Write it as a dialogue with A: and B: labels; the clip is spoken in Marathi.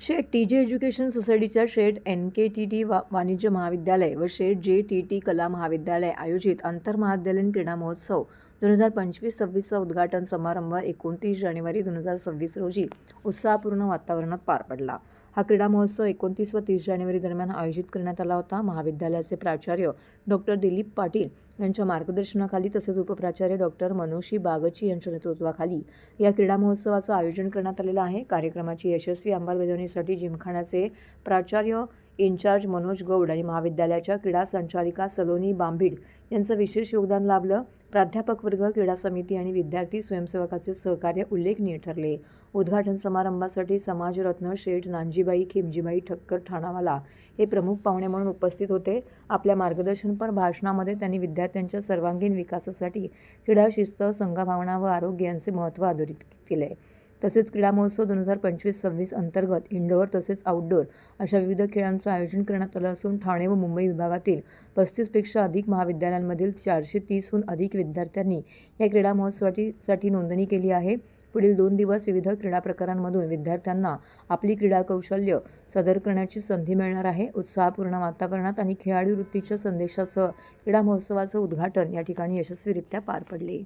A: शेठ टी जे एज्युकेशन सोसायटीच्या Sheth N K T T वा वाणिज्य महाविद्यालय व शेठ जे टी टी कला महाविद्यालय आयोजित आंतरमहाविद्यालयीन क्रीडा महोत्सव दोन हजार पंचवीस सव्वीसचा उद्घाटन समारंभ एकोणतीस जानेवारी दोन हजार सव्वीस रोजी उत्साहपूर्ण वातावरणात पार पडला. हा क्रीडा महोत्सव एकोणतीस व तीस जानेवारी दरम्यान आयोजित करण्यात आला होता. महाविद्यालयाचे प्राचार्य डॉक्टर दिलीप पाटील यांच्या मार्गदर्शनाखाली तसेच उपप्राचार्य डॉक्टर मनोशी बागची यांच्या नेतृत्वाखाली या क्रीडा महोत्सवाचं आयोजन करण्यात आलेलं आहे. कार्यक्रमाची यशस्वी अंमलबजावणीसाठी जिमखान्याचे प्राचार्य इन्चार्ज मनोज गौड आणि महाविद्यालयाच्या क्रीडा संचालिका सलोनी बांभिड यांचं विशेष योगदान लाभलं. प्राध्यापक वर्ग क्रीडा समिती आणि विद्यार्थी स्वयंसेवकाचे सहकार्य उल्लेखनीय ठरले. उद्घाटन समारंभासाठी समाजरत्न शेठ नांजीबाई खिमजीबाई ठक्कर ठाणावाला हे प्रमुख पाहुणे म्हणून उपस्थित होते. आपल्या मार्गदर्शनपर भाषणामध्ये त्यांनी विद्यार्थ्यांच्या सर्वांगीण विकासासाठी क्रीडा शिस्त संघभावना व आरोग्य यांचे महत्त्व अधोरेखित केले. तसेच क्रीडा महोत्सव दोन हजार पंचवीस सव्वीस अंतर्गत इंडोअर तसेच आउटडोअर अशा विविध खेळांचं आयोजन करण्यात आलं असून ठाणे व मुंबई विभागातील पस्तीसपेक्षा अधिक महाविद्यालयांमधील चारशे तीसहून अधिक विद्यार्थ्यांनी या क्रीडा महोत्सवाटीसाठी नोंदणी केली आहे. पुढील दोन दिवस विविध क्रीडा प्रकारांमधून विद्यार्थ्यांना आपली क्रीडा कौशल्य सादर करण्याची संधी मिळणार आहे. उत्साहपूर्ण वातावरणात आणि खेळाडू वृत्तीच्या संदेशासह क्रीडा महोत्सवाचं उद्घाटन या ठिकाणी यशस्वीरित्या पार पडले.